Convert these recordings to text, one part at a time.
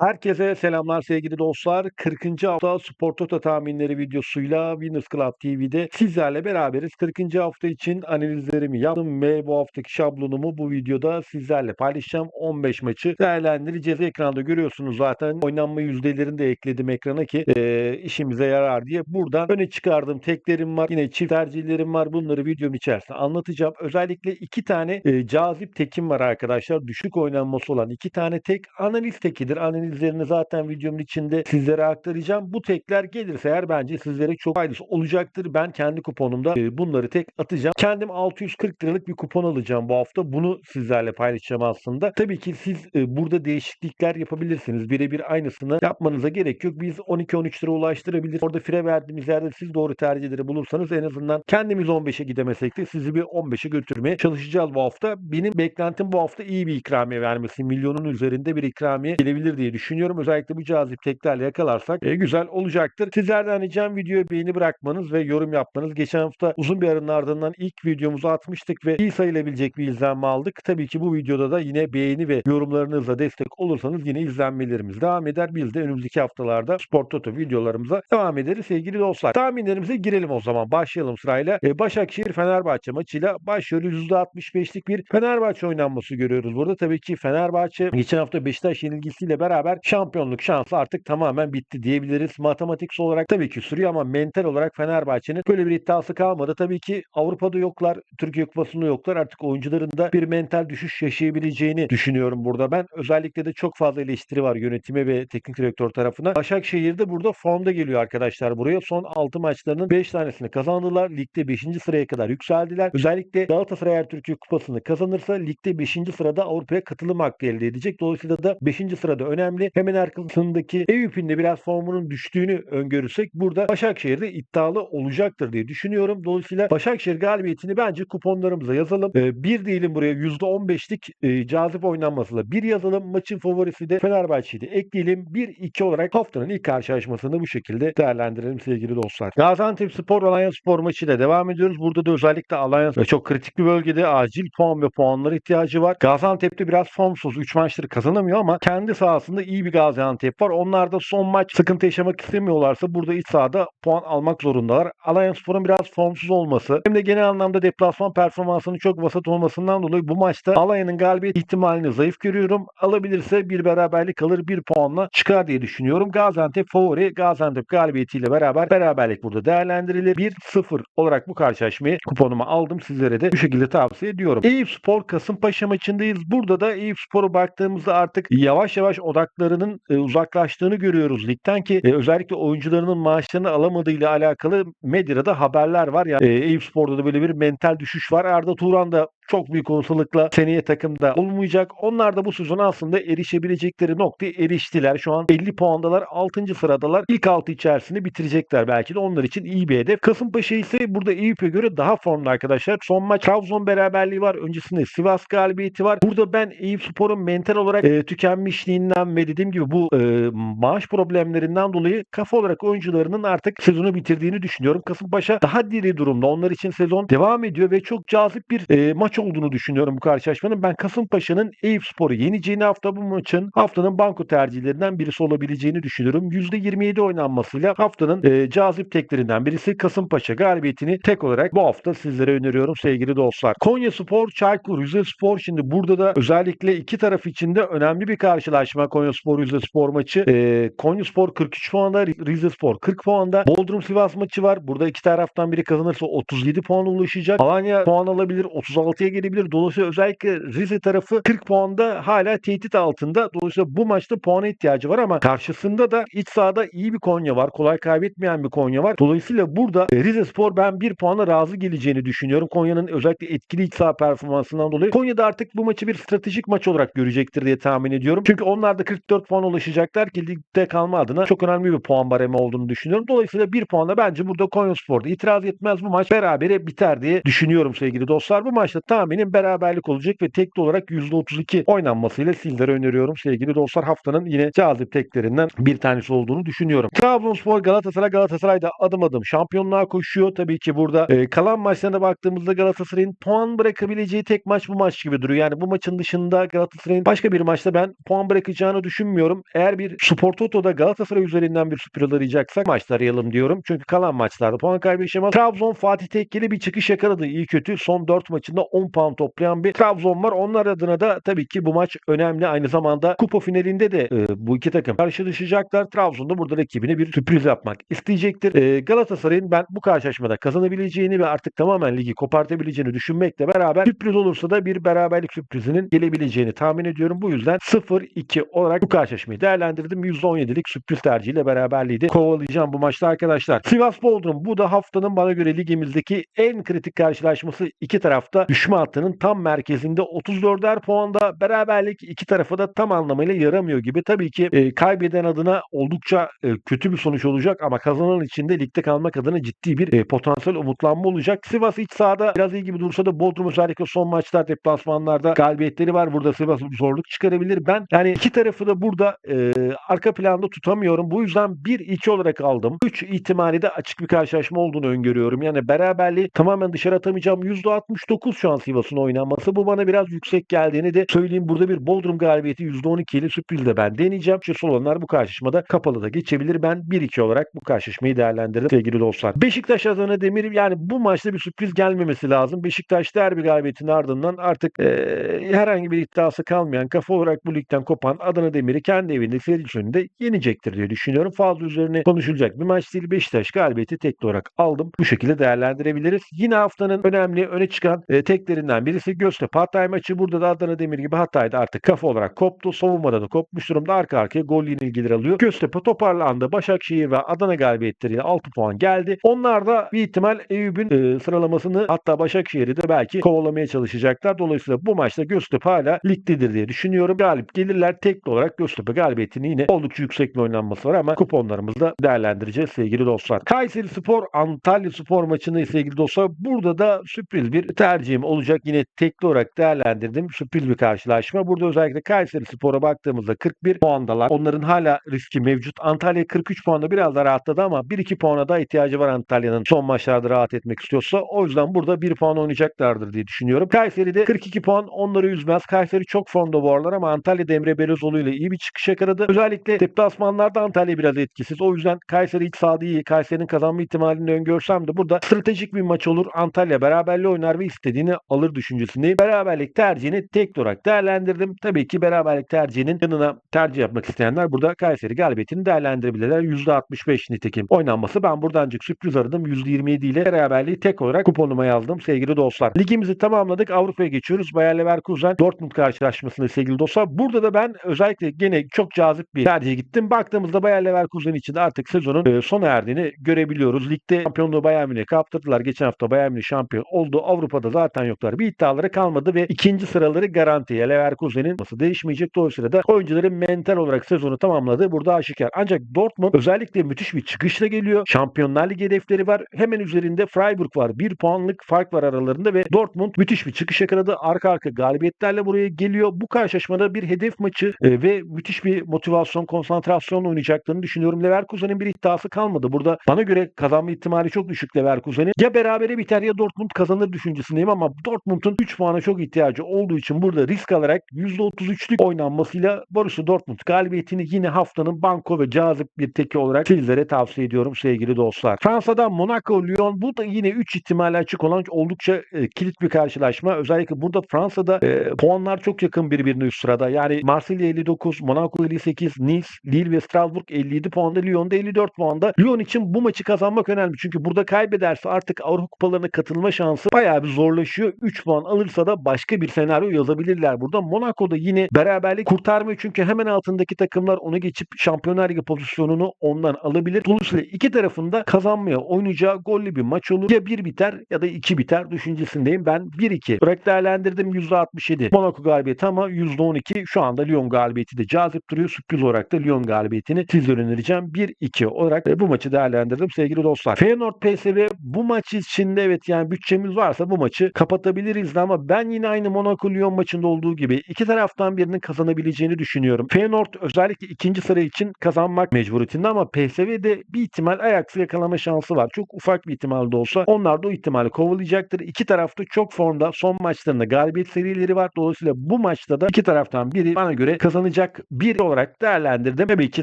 Herkese selamlar sevgili dostlar. 40. hafta Spor Toto tahminleri videosuyla Winners Club TV'de sizlerle beraberiz. 40. hafta için analizlerimi yaptım ve bu haftaki şablonumu bu videoda sizlerle paylaşacağım. 15 maçı değerlendireceğiz. Ekranda görüyorsunuz zaten oynanma yüzdelerini de ekledim ekrana ki e, işimize yarar diye. Buradan öne çıkardığım teklerim var. Yine çift tercihlerim var. Bunları videom içerisinde anlatacağım. Özellikle iki tane e, cazip tekim var arkadaşlar. Düşük oynanması olan iki tane tek analiz tekidir. Analiz analizlerini zaten videomun içinde sizlere aktaracağım. Bu tekler gelirse eğer bence sizlere çok faydası olacaktır. Ben kendi kuponumda e, bunları tek atacağım. Kendim 640 liralık bir kupon alacağım bu hafta. Bunu sizlerle paylaşacağım aslında. Tabii ki siz e, burada değişiklikler yapabilirsiniz. Birebir aynısını yapmanıza gerek yok. Biz 12-13 lira ulaştırabiliriz. Orada fire verdiğimiz yerde siz doğru tercihleri bulursanız en azından kendimiz 15'e gidemesek de sizi bir 15'e götürmeye çalışacağız bu hafta. Benim beklentim bu hafta iyi bir ikramiye vermesi. Milyonun üzerinde bir ikramiye gelebilir diye düşünüyorum. Özellikle bu cazip teklerle yakalarsak e, güzel olacaktır. Sizlerden ricam videoyu beğeni bırakmanız ve yorum yapmanız. Geçen hafta uzun bir aranın ardından ilk videomuzu atmıştık ve iyi sayılabilecek bir izlenme aldık. Tabii ki bu videoda da yine beğeni ve yorumlarınızla destek olursanız yine izlenmelerimiz devam eder. Biz de önümüzdeki haftalarda Spor Toto videolarımıza devam ederiz sevgili dostlar. Tahminlerimize girelim o zaman. Başlayalım sırayla. E, Başakşehir Fenerbahçe maçıyla başlıyoruz. %65'lik bir Fenerbahçe oynanması görüyoruz burada. Tabii ki Fenerbahçe geçen hafta Beşiktaş yenilgisiyle beraber şampiyonluk şansı artık tamamen bitti diyebiliriz. Matematiksel olarak tabii ki sürüyor ama mental olarak Fenerbahçe'nin böyle bir iddiası kalmadı. Tabii ki Avrupa'da yoklar, Türkiye Kupası'nda yoklar. Artık oyuncuların da bir mental düşüş yaşayabileceğini düşünüyorum burada ben. Özellikle de çok fazla eleştiri var yönetime ve teknik direktör tarafına. Başakşehir'de burada formda geliyor arkadaşlar buraya. Son 6 maçlarının 5 tanesini kazandılar. Ligde 5. sıraya kadar yükseldiler. Özellikle Galatasaray eğer Türkiye Kupası'nı kazanırsa ligde 5. sırada Avrupa'ya katılım hakkı elde edecek. Dolayısıyla da 5. sırada önemli. Hemen arkasındaki Eyüp'ün de biraz formunun düştüğünü öngörürsek burada Başakşehir'de iddialı olacaktır diye düşünüyorum. Dolayısıyla Başakşehir galibiyetini bence kuponlarımıza yazalım. Ee, bir diyelim buraya %15'lik e, cazip oynanmasıyla bir yazalım. Maçın favorisi de Fenerbahçe'yi ekleyelim. 1-2 olarak haftanın ilk karşılaşmasını bu şekilde değerlendirelim sevgili dostlar. Gaziantep Spor Alanya Spor maçıyla devam ediyoruz. Burada da özellikle Alanya çok kritik bir bölgede acil puan ve puanlara ihtiyacı var. Gaziantep'te biraz formsuz. 3 maçları kazanamıyor ama kendi sahasında iyi bir Gaziantep var. Onlar da son maç sıkıntı yaşamak istemiyorlarsa burada iç sahada puan almak zorundalar. Alanyaspor'un biraz formsuz olması hem de genel anlamda deplasman performansının çok vasat olmasından dolayı bu maçta Alanya'nın galibiyet ihtimalini zayıf görüyorum. Alabilirse bir beraberlik kalır bir puanla çıkar diye düşünüyorum. Gaziantep favori. Gaziantep galibiyetiyle beraber beraberlik burada değerlendirilir. 1-0 olarak bu karşılaşmayı kuponuma aldım. Sizlere de bu şekilde tavsiye ediyorum. Eyüp Spor Kasımpaşa maçındayız. Burada da Eyüp Spor'a baktığımızda artık yavaş yavaş odaklarının e, uzaklaştığını görüyoruz ligden ki e, özellikle oyuncularının maaşlarını alamadığıyla alakalı medyada haberler var. Yani e, Eyüp Spor'da da böyle bir mental düşüş var. Arda Turan da çok büyük olasılıkla seneye takımda olmayacak. Onlar da bu sezon aslında erişebilecekleri noktaya eriştiler. Şu an 50 puandalar. 6. sıradalar. İlk 6 içerisinde bitirecekler belki de. Onlar için iyi bir hedef. Kasımpaşa ise burada Eyüp'e göre daha formlu arkadaşlar. Son maç Trabzon beraberliği var. Öncesinde Sivas galibiyeti var. Burada ben Eyüp Spor'un mental olarak e, tükenmişliğinden ve dediğim gibi bu e, maaş problemlerinden dolayı kafa olarak oyuncularının artık sezonu bitirdiğini düşünüyorum. Kasımpaşa daha diri durumda. Onlar için sezon devam ediyor ve çok cazip bir e, maç olduğunu düşünüyorum bu karşılaşmanın. Ben Kasımpaşa'nın Eyüp Spor'u yeneceğini hafta bu maçın haftanın banko tercihlerinden birisi olabileceğini düşünüyorum. %27 oynanmasıyla haftanın e, cazip teklerinden birisi Kasımpaşa galibiyetini tek olarak bu hafta sizlere öneriyorum sevgili dostlar. Konya Spor, Çaykur Rizespor şimdi burada da özellikle iki taraf için de önemli bir karşılaşma Konya Spor Rizespor maçı. E, Konya Spor 43 puanda, Rizespor 40 puanda. Bodrum Sivas maçı var. Burada iki taraftan biri kazanırsa 37 puan ulaşacak. Alanya puan alabilir, 36'ya gelebilir. Dolayısıyla özellikle Rize tarafı 40 puanda hala tehdit altında. Dolayısıyla bu maçta puana ihtiyacı var ama karşısında da iç sahada iyi bir Konya var. Kolay kaybetmeyen bir Konya var. Dolayısıyla burada e, Rize Spor ben bir puana razı geleceğini düşünüyorum. Konya'nın özellikle etkili iç saha performansından dolayı. Konya da artık bu maçı bir stratejik maç olarak görecektir diye tahmin ediyorum. Çünkü onlar da 44 puan ulaşacaklar ki ligde kalma adına çok önemli bir puan baremi olduğunu düşünüyorum. Dolayısıyla bir puanla bence burada Konya Spor'da itiraz etmez bu maç berabere biter diye düşünüyorum sevgili dostlar. Bu maçta tam tahminim beraberlik olacak ve tekli olarak %32 oynanmasıyla sizlere öneriyorum sevgili dostlar. Haftanın yine cazip teklerinden bir tanesi olduğunu düşünüyorum. Trabzonspor Galatasaray Galatasaray'da adım adım şampiyonluğa koşuyor. Tabii ki burada e, kalan maçlarına baktığımızda Galatasaray'ın puan bırakabileceği tek maç bu maç gibi duruyor. Yani bu maçın dışında Galatasaray'ın başka bir maçta ben puan bırakacağını düşünmüyorum. Eğer bir Spor Toto'da Galatasaray üzerinden bir sürpriz arayacaksak maçta arayalım diyorum. Çünkü kalan maçlarda puan kaybı yaşamaz. Trabzon Fatih Tekkeli bir çıkış yakaladı. İyi kötü son 4 maçında 10 puan toplayan bir Trabzon var. Onlar adına da tabii ki bu maç önemli. Aynı zamanda kupa finalinde de e, bu iki takım karşılaşacaklar. Trabzon'da burada rakibine bir sürpriz yapmak isteyecektir. E, Galatasaray'ın ben bu karşılaşmada kazanabileceğini ve artık tamamen ligi kopartabileceğini düşünmekle beraber sürpriz olursa da bir beraberlik sürprizinin gelebileceğini tahmin ediyorum. Bu yüzden 0-2 olarak bu karşılaşmayı değerlendirdim. %17'lik sürpriz tercihiyle beraberliği de kovalayacağım bu maçta arkadaşlar. Sivas Bodrum bu da haftanın bana göre ligimizdeki en kritik karşılaşması iki tarafta düşme hattının tam merkezinde 34'er puanda beraberlik iki tarafa da tam anlamıyla yaramıyor gibi. Tabii ki e, kaybeden adına oldukça e, kötü bir sonuç olacak ama kazanan için de ligde kalmak adına ciddi bir e, potansiyel umutlanma olacak. Sivas iç sahada biraz iyi gibi dursa da Bodrum özellikle son maçlar deplasmanlarda galibiyetleri var. Burada Sivas zorluk çıkarabilir. Ben yani iki tarafı da burada e, arka planda tutamıyorum. Bu yüzden 1-2 olarak aldım. 3 ihtimali de açık bir karşılaşma olduğunu öngörüyorum. Yani beraberliği tamamen dışarı atamayacağım. %69 şu an Sivas'ın oynanması. Bu bana biraz yüksek geldiğini de söyleyeyim. Burada bir Bodrum galibiyeti %12 ile sürpriz de ben deneyeceğim. Şu olanlar bu karşılaşmada kapalı da geçebilir. Ben 1-2 olarak bu karşılaşmayı değerlendirdim sevgili dostlar. Beşiktaş Adana Demir yani bu maçta bir sürpriz gelmemesi lazım. Beşiktaş derbi galibiyetinin ardından artık e, herhangi bir iddiası kalmayan kafa olarak bu ligden kopan Adana Demir'i kendi evinde seyirci önünde yenecektir diye düşünüyorum. Fazla üzerine konuşulacak bir maç değil. Beşiktaş galibiyeti tekli olarak aldım. Bu şekilde değerlendirebiliriz. Yine haftanın önemli öne çıkan e, teklerinden birisi Göztepe Hatay maçı. Burada da Adana Demir gibi Hatay'da artık kafa olarak koptu. Savunmada da kopmuş durumda. Arka arkaya gol yenilgileri alıyor. Göztepe toparlandı. Başakşehir ve Adana galibiyetleriyle 6 puan geldi. Onlar da bir ihtimal Eyüp'ün e, sıralamasını hatta Başakşehir'i de belki kovalamaya çalışacaklar. Dolayısıyla bu maçta Göztepe hala ligdedir diye düşünüyorum. Galip gelirler. Tekli olarak Göztepe galibiyetini yine oldukça yüksek bir oynanması var ama kuponlarımızda değerlendireceğiz sevgili dostlar. Kayseri Spor Antalya Spor maçını sevgili dostlar burada da sürpriz bir tercihim olacak. Yine tekli olarak değerlendirdim. Sürpriz bir karşılaşma. Burada özellikle Kayseri Spor'a baktığımızda 41 puandalar. Onların hala riski mevcut. Antalya 43 puanda biraz da rahatladı ama 1-2 puana da ihtiyacı var Antalya'nın son maçlarda rahat etmek istiyorsa. O yüzden burada 1 puan oynayacaklardır diye düşünüyorum. Kayseri'de 42 puan onları üzmez. Kayseri çok formda bu aralar ama Antalya'da Emre Belözoğlu ile iyi bir çıkış yakaladı. Özellikle deplasmanlarda Antalya biraz etkisiz. O yüzden Kayseri iç sahada iyi. Kayseri'nin kazanma ihtimalini öngörsem de burada stratejik bir maç olur. Antalya beraberliği oynar ve istediğini alır düşüncesindeyim. Beraberlik tercihini tek olarak değerlendirdim. Tabii ki beraberlik tercihinin yanına tercih yapmak isteyenler burada Kayseri galibiyetini değerlendirebilirler. %65 nitekim oynanması. Ben buradan ancak sürpriz aradım. %27 ile beraberliği tek olarak kuponuma yazdım sevgili dostlar. Ligimizi tamamladık. Avrupa'ya geçiyoruz. Bayer Leverkusen Dortmund karşılaşmasında sevgili dostlar. Burada da ben özellikle gene çok cazip bir tercih gittim. Baktığımızda Bayer Leverkusen için artık sezonun e, sona erdiğini görebiliyoruz. Ligde şampiyonluğu Bayern Münih'e kaptırdılar. Geçen hafta Bayern Münih şampiyon oldu. Avrupa'da zaten yoklar. Bir iddiaları kalmadı ve ikinci sıraları garantiye. Leverkusen'in nasıl değişmeyecek. Dolayısıyla da oyuncuların mental olarak sezonu tamamladığı burada aşikar. Ancak Dortmund özellikle müthiş bir çıkışla geliyor. Şampiyonlar Ligi hedefleri var. Hemen üzerinde Freiburg var. Bir puanlık fark var aralarında ve Dortmund müthiş bir çıkış yakaladı. Arka arka galibiyetlerle buraya geliyor. Bu karşılaşmada bir hedef maçı e, ve müthiş bir motivasyon, konsantrasyon oynayacaklarını düşünüyorum. Leverkusen'in bir iddiası kalmadı. Burada bana göre kazanma ihtimali çok düşük Leverkusen'in. Ya berabere biter ya Dortmund kazanır düşüncesindeyim ama Dortmund'un 3 puana çok ihtiyacı olduğu için burada risk alarak %33'lük oynanmasıyla Borussia Dortmund galibiyetini yine haftanın banko ve cazip bir teki olarak sizlere tavsiye ediyorum sevgili dostlar. Fransa'dan Monaco, Lyon bu da yine 3 ihtimali açık olan oldukça e, kilit bir karşılaşma. Özellikle burada Fransa'da e, puanlar çok yakın birbirine üst sırada. Yani Marsilya 59, Monaco 58, Nice, Lille ve Strasbourg 57 puanda, Lyon'da 54 puanda. Lyon için bu maçı kazanmak önemli. Çünkü burada kaybederse artık Avrupa kupalarına katılma şansı bayağı bir zorlaşıyor. 3 puan alırsa da başka bir senaryo yazabilirler burada. Monaco'da yine beraberlik kurtarmıyor çünkü hemen altındaki takımlar onu geçip Şampiyonlar Ligi pozisyonunu ondan alabilir. Dolayısıyla iki tarafında kazanmaya oynayacağı gollü bir maç olur. Ya 1 biter ya da 2 biter düşüncesindeyim. Ben 1-2 olarak değerlendirdim %67. Monaco galibiyeti ama %12 şu anda Lyon galibiyeti de cazip duruyor. Sürpriz olarak da Lyon galibiyetini sizlere önereceğim. 1-2 olarak bu maçı değerlendirdim sevgili dostlar. Feyenoord PSV bu maç içinde evet yani bütçemiz varsa bu maçı kapatabiliriz ama ben yine aynı Monaco Lyon maçında olduğu gibi iki taraftan birinin kazanabileceğini düşünüyorum. Feyenoord özellikle ikinci sıra için kazanmak mecburiyetinde ama PSV'de bir ihtimal Ajax'ı yakalama şansı var. Çok ufak bir ihtimal de olsa onlar da o ihtimali kovalayacaktır. İki tarafta çok formda son maçlarında galibiyet serileri var. Dolayısıyla bu maçta da iki taraftan biri bana göre kazanacak bir olarak değerlendirdim. Tabii ki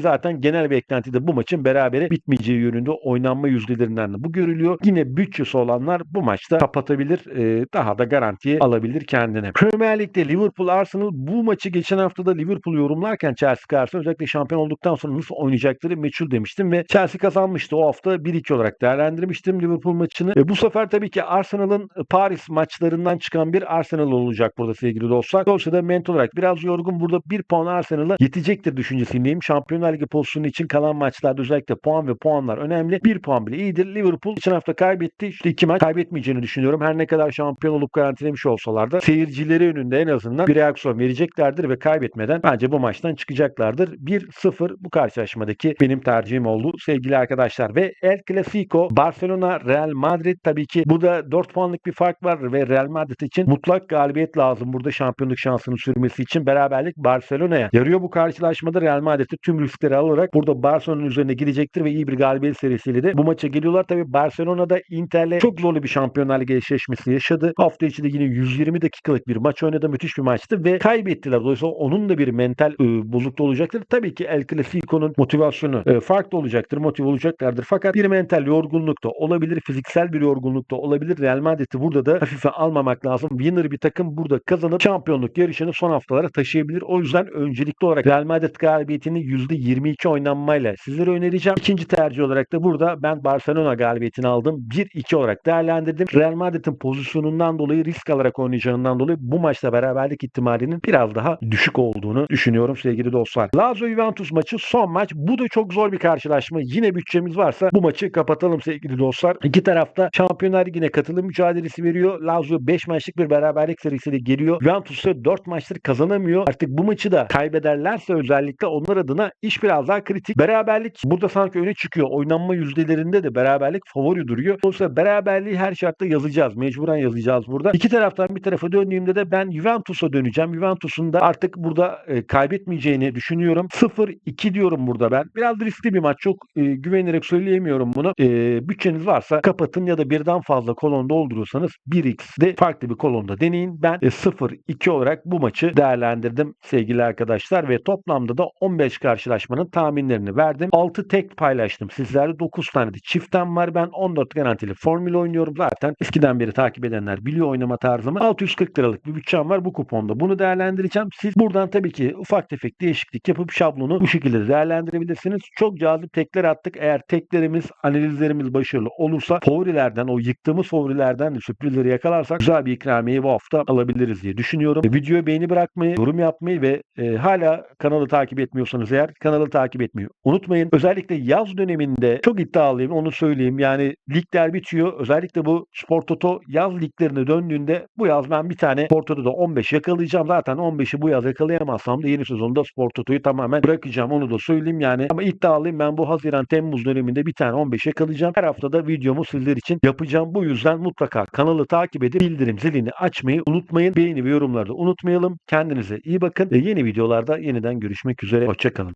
zaten genel beklentide bu maçın berabere bitmeyeceği yönünde oynanma yüzdelerinden de bu görülüyor. Yine bütçesi olanlar bu maçta kapatabilir. e, daha da garantiye alabilir kendine. Premier Lig'de Liverpool Arsenal bu maçı geçen haftada Liverpool yorumlarken Chelsea karşısında özellikle şampiyon olduktan sonra nasıl oynayacakları meçhul demiştim ve Chelsea kazanmıştı. O hafta 1-2 olarak değerlendirmiştim Liverpool maçını. E, bu sefer tabii ki Arsenal'ın Paris maçlarından çıkan bir Arsenal olacak burada sevgili dostlar. Dolayısıyla mental olarak biraz yorgun. Burada bir puan Arsenal'a yetecektir düşüncesindeyim. Şampiyonlar Ligi pozisyonu için kalan maçlarda özellikle puan ve puanlar önemli. Bir puan bile iyidir. Liverpool geçen hafta kaybetti. İşte iki maç kaybetmeyeceğini düşünüyorum. Her ne kadar şampiyon olup garantilemiş olsalar da seyircileri önünde en azından bir reaksiyon vereceklerdir ve kaybetmeden bence bu maçtan çıkacaklardır. 1-0 bu karşılaşmadaki benim tercihim oldu sevgili arkadaşlar. Ve El Clasico Barcelona Real Madrid tabii ki burada 4 puanlık bir fark var ve Real Madrid için mutlak galibiyet lazım burada şampiyonluk şansını sürmesi için beraberlik Barcelona'ya yarıyor bu karşılaşmada Real Madrid'de tüm riskleri alarak burada Barcelona'nın üzerine gidecektir ve iyi bir galibiyet serisiyle de bu maça geliyorlar. Tabii Barcelona'da Inter'le çok zorlu bir Şampiyonlar Ligi eşleşmesi yaşadı. Hafta içi de yine 120 dakikalık bir maç oynadı. Müthiş bir maçtı ve kaybettiler. Dolayısıyla onun da bir mental e, bozukluğu olacaktır. Tabii ki El Clasico'nun motivasyonu e, farklı olacaktır. Motive olacaklardır. Fakat bir mental yorgunluk da olabilir. Fiziksel bir yorgunluk da olabilir. Real Madrid'i burada da hafife almamak lazım. Winner bir takım burada kazanıp şampiyonluk yarışını son haftalara taşıyabilir. O yüzden öncelikli olarak Real Madrid galibiyetini %22 oynanmayla sizlere önereceğim. İkinci tercih olarak da burada ben Barcelona galibiyetini aldım. 1-2 olarak değerlendirdim. Real Madrid'in pozisyonundan dolayı risk alarak oynayacağından dolayı bu maçta beraberlik ihtimalinin biraz daha düşük olduğunu düşünüyorum sevgili dostlar. Lazio Juventus maçı son maç. Bu da çok zor bir karşılaşma. Yine bütçemiz varsa bu maçı kapatalım sevgili dostlar. İki tarafta Şampiyonlar Ligi'ne katılım mücadelesi veriyor. Lazio 5 maçlık bir beraberlik serisiyle geliyor. Juventus ise 4 maçtır kazanamıyor. Artık bu maçı da kaybederlerse özellikle onlar adına iş biraz daha kritik. Beraberlik burada sanki öne çıkıyor. Oynanma yüzdelerinde de beraberlik favori duruyor. Dolayısıyla beraberliği her şartta yazacağız. Mecburen yazacağız burada. İki taraftan bir tarafa döndüğümde de ben Juventus'a döneceğim. Juventus'un da artık burada e, kaybetmeyeceğini düşünüyorum. 0-2 diyorum burada ben. Biraz riskli bir maç. Çok e, güvenerek söyleyemiyorum bunu. E, bütçeniz varsa kapatın ya da birden fazla kolon doldurursanız 1x'de farklı bir kolonda deneyin. Ben e, 0-2 olarak bu maçı değerlendirdim sevgili arkadaşlar ve toplamda da 15 karşılaşmanın tahminlerini verdim. 6 tek paylaştım. Sizlerde 9 tane de çiftem var. Ben 14 garantili formül oynuyorum. Zaten eskiden beri takip edenler biliyor oynama tarzımı. 640 liralık bir bütçem var bu kuponda. Bunu değerlendireceğim. Siz buradan tabii ki ufak tefek değişiklik yapıp şablonu bu şekilde değerlendirebilirsiniz. Çok cazip tekler attık. Eğer teklerimiz, analizlerimiz başarılı olursa favorilerden, o yıktığımız favorilerden de sürprizleri yakalarsak güzel bir ikramiyeyi bu hafta alabiliriz diye düşünüyorum. E, videoya beğeni bırakmayı, yorum yapmayı ve e, hala kanalı takip etmiyorsanız eğer kanalı takip etmeyi unutmayın. Özellikle yaz döneminde çok iddialıyım onu söyleyeyim. Yani ligler bitiyor. Özellikle bu Spor Toto yaz liglerine döndüğünde bu yaz ben bir tane Spor Toto'da 15 yakalayacağım. Zaten 15'i bu yaz yakalayamazsam da yeni sezonda Spor Toto'yu tamamen bırakacağım. Onu da söyleyeyim yani. Ama iddialıyım ben bu Haziran Temmuz döneminde bir tane 15 yakalayacağım. Her hafta da videomu sizler için yapacağım. Bu yüzden mutlaka kanalı takip edip bildirim zilini açmayı unutmayın. Beğeni ve yorumları da unutmayalım. Kendinize iyi bakın. Ve yeni videolarda yeniden görüşmek üzere. Hoşçakalın.